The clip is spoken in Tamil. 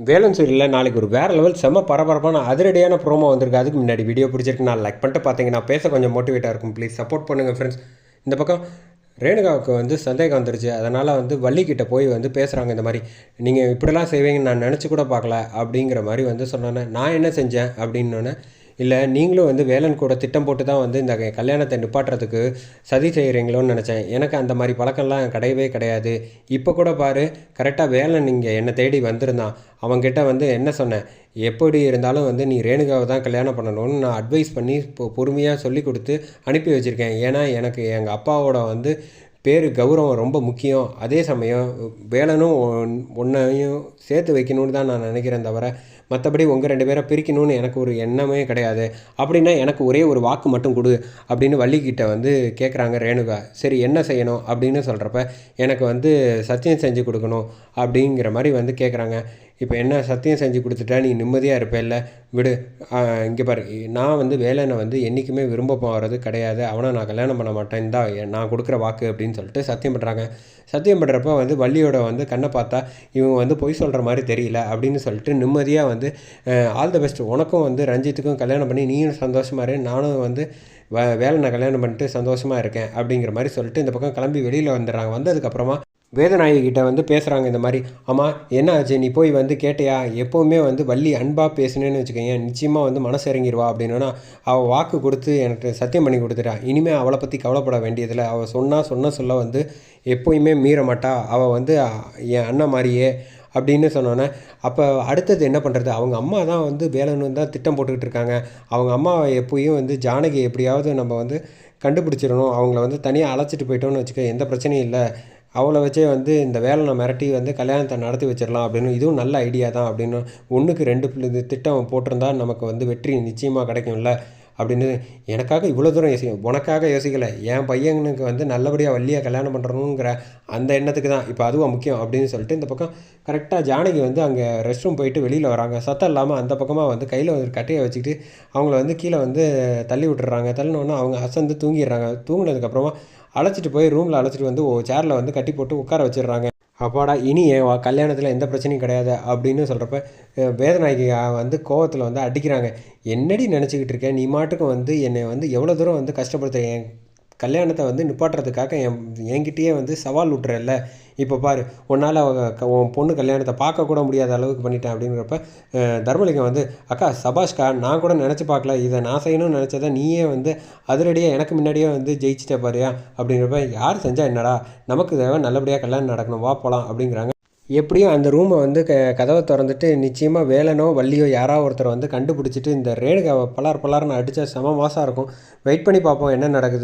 வேலன் சீரியலில் நாளைக்கு ஒரு வேறு லெவல் செம்ம பரபரப்பான அதிரடியான ப்ரோமோ வந்திருக்கு. அதுக்கு முன்னாடி வீடியோ பிடிச்சிருக்கு. நான் லைக் பண்ணிட்டு பார்த்தீங்கன்னா பேச கொஞ்சம் மோட்டிவேட்டாக இருக்கும். ப்ளீஸ் சப்போர்ட் பண்ணுங்கள் ஃப்ரெண்ட்ஸ் இந்த பக்கம் ரேணுகாவுக்கு வந்து சந்தேகம் வந்துருச்சு. அதனால் வந்து வள்ளிக்கிட்ட போய் வந்து பேசுகிறாங்க இந்த மாதிரி. நீங்கள் இப்படிலாம் செய்வீங்கன்னு நான் நினச்சி கூட பார்க்கல அப்படிங்கிற மாதிரி வந்து சொன்னோன்னே நான் என்ன செஞ்சேன்? அப்படின்னோடனே இல்லை நீங்களும் வந்து வேலன் கூட திட்டம் போட்டு தான் வந்து இந்த கல்யாணத்தை நிப்பாட்டுறதுக்கு சதி செய்கிறீங்களோன்னு நினச்சேன். எனக்கு அந்த மாதிரி பழக்கம்லாம் கிடையவே கிடையாது. இப்போ கூட பாரு கரெக்டாக வேலன் இங்கே என்னை தேடி வந்திருந்தான். அவங்ககிட்ட வந்து என்ன சொன்னேன்? எப்படி இருந்தாலும் வந்து நீ ரேணுகாவை தான் கல்யாணம் பண்ணணும்னு நான் அட்வைஸ் பண்ணி பொ பொறுமையாக சொல்லி கொடுத்து அனுப்பி வச்சுருக்கேன். ஏன்னா எனக்கு எங்கள் அப்பாவோட வந்து பேர் கௌரவம் ரொம்ப முக்கியம். அதே சமயம் வேலனும் ஒன் ஒன்றையும் சேர்த்து வைக்கணும்னு தான் நான் நினைக்கிறேன் தவிர மற்றபடி உங்கள் ரெண்டு பேரை பிரிக்கணும்னு எனக்கு ஒரு எண்ணமே கிடையாது. அப்படின்னா எனக்கு ஒரே ஒரு வாக்கு மட்டும் கொடு அப்படின்னு வள்ளிக்கிட்ட வந்து கேட்குறாங்க ரேணுகா. சரி என்ன செய்யணும் அப்படின்னு சொல்கிறப்ப எனக்கு வந்து சத்தியம் செஞ்சு கொடுக்கணும் அப்படிங்கிற மாதிரி வந்து கேட்குறாங்க இப்போ என்ன சத்தியம் செஞ்சு கொடுத்துட்டா நீ நிம்மதியாக இருப்பேல்ல? விடு. இங்கே பாரு. நான் வந்து வேலனை வந்து என்றைக்குமே விரும்ப போகிறது கிடையாது. அவனை நான் கல்யாணம் பண்ண மாட்டேன். தான் நான் கொடுக்குற வாக்கு அப்படின்னு சொல்லிட்டு சத்தியம் பண்ணுறாங்க சத்தியம் பண்ணுறப்ப வந்து வள்ளியோட வந்து கண்ணை பார்த்தா இவங்க வந்து பொய் சொல்கிற மாதிரி தெரியல அப்படின்னு சொல்லிட்டு நிம்மதியாக வந்து ஆல் த பெஸ்ட் உனக்கும் வந்து ரஞ்சித்துக்கும் கல்யாணம் பண்ணி நீயும் சந்தோஷமாக இரு. நானும் வந்து வே வேலை நான் கல்யாணம் பண்ணிட்டு சந்தோஷமாக இருக்கேன் அப்படிங்கிற மாதிரி சொல்லிட்டு இந்த பக்கம் கிளம்பி வெளியில் வந்துடுறாங்க. வந்ததுக்கப்புறமா வேதநாயகி கிட்ட வந்து பேசுகிறாங்க இந்த மாதிரி ஆமாம் என்ன ஆச்சு? நீ போய் வந்து கேட்டியா? எப்போவுமே வந்து வள்ளி அன்பாக பேசுனேன்னு வச்சுக்கோங்க நிச்சயமாக வந்து மனசு இறங்கிடுவா அப்படின்னா அவள் வாக்கு கொடுத்து எனக்கு சத்தியம் பண்ணி கொடுத்துட்டா. இனிமேல் அவளை பற்றி கவலைப்பட வேண்டியதில்லை. அவள் சொன்னால் சொன்ன சொல்ல வந்து எப்போயுமே மீற மாட்டா. அவள் வந்து என் அண்ணன் மாதிரியே. அப்படின்னு சொன்னோன்னே அப்போ அடுத்தது என்ன பண்ணுறது அவங்க அம்மா தான் வந்து வேலைன்னு தான் திட்டம் போட்டுக்கிட்டு இருக்காங்க. அவங்க அம்மா எப்போயும் வந்து ஜானகி எப்படியாவது நம்ம வந்து கண்டுபிடிச்சிடணும். அவங்கள வந்து தனியாக அழைச்சிட்டு போயிட்டோம்னு வச்சுக்க எந்த பிரச்சனையும் இல்லை. அவளை வச்சே வந்து இந்த வேலனை மிரட்டி வந்து கல்யாணத்தை நடத்தி வச்சிடலாம் அப்படின்னு இதுவும் நல்ல ஐடியா தான் அப்படின்னு ஒன்றுக்கு ரெண்டு திட்டம் போட்டிருந்தா நமக்கு வந்து வெற்றி நிச்சயமாக கிடைக்கும்ல அப்படின்னு எனக்காக இவ்வளோ தூரம் யோசிக்கும் உனக்காக யோசிக்கலை என் பையனுக்கு வந்து நல்லபடியாக வள்ளியாக கல்யாணம் பண்ணுறணுங்கிற அந்த எண்ணத்துக்கு தான் இப்போ அதுவும் முக்கியம் அப்படின்னு சொல்லிட்டு இந்த பக்கம் கரெக்டாக ஜானகி வந்து அங்கே ரெஸ்ட் ரூம் போயிட்டு வெளியில் வராங்க. சத்தம் இல்லாமல் அந்த பக்கமாக வந்து கையில் ஒரு கட்டையை வச்சுக்கிட்டு அவங்கள வந்து கீழே வந்து தள்ளி விட்டுறாங்க. தள்ளினோன்னா அவங்க அசந்து தூங்கிடுறாங்க. தூங்கினதுக்கப்புறமா அழைச்சிட்டு போய் ரூமில் அழைச்சிட்டு வந்து சேரில் வந்து கட்டி போட்டு உட்கார வச்சிடுறாங்க. அப்பாடா இனி என் கல்யாணத்தில் எந்த பிரச்சனையும் கிடையாது அப்படின்னு சொல்கிறப்ப வேதநாயகி வந்து கோவத்தில் வந்து அடிக்கிறாங்க. என்னடி நினச்சிக்கிட்டு இருக்கேன் நீ மாட்டுக்கும் வந்து என்னை வந்து எவ்வளோ தூரம் வந்து கஷ்டப்படுத்துகிறேன் என் கல்யாணத்தை வந்து நிப்பாட்டுறதுக்காக என் என்கிட்டயே வந்து சவால் விட்றல்ல இப்போ பாரு உன்னால் உன் பொண்ணு கல்யாணத்தை பார்க்கக்கூட முடியாத அளவுக்கு பண்ணிட்டேன் அப்படிங்கிறப்ப தர்மலிங்கம் வந்து அக்கா சபாஷ்கா நான் கூட நினச்சி பார்க்கல. இதை நான் செய்யணும்னு நினச்சதை நீயே வந்து அதிரடியாக எனக்கு முன்னாடியே வந்து ஜெயிச்சிட்ட பாரியா? அப்படிங்கிறப்ப யார் செஞ்சால் என்னடா? நமக்கு தேவை நல்லபடியாக கல்யாணம் நடக்கணும். வா போகலாம் அப்படிங்கிறாங்க. எப்படியும் அந்த ரூமை வந்து க கதவை திறந்துட்டு நிச்சயமாக வேலனோ வள்ளியோ யாரோ ஒருத்தர் வந்து கண்டுபிடிச்சிட்டு இந்த ரேணுகாவை பலார் பலார்னு அடித்தா செம மாதம் இருக்கும். வெயிட் பண்ணி பார்ப்போம் என்ன நடக்குது.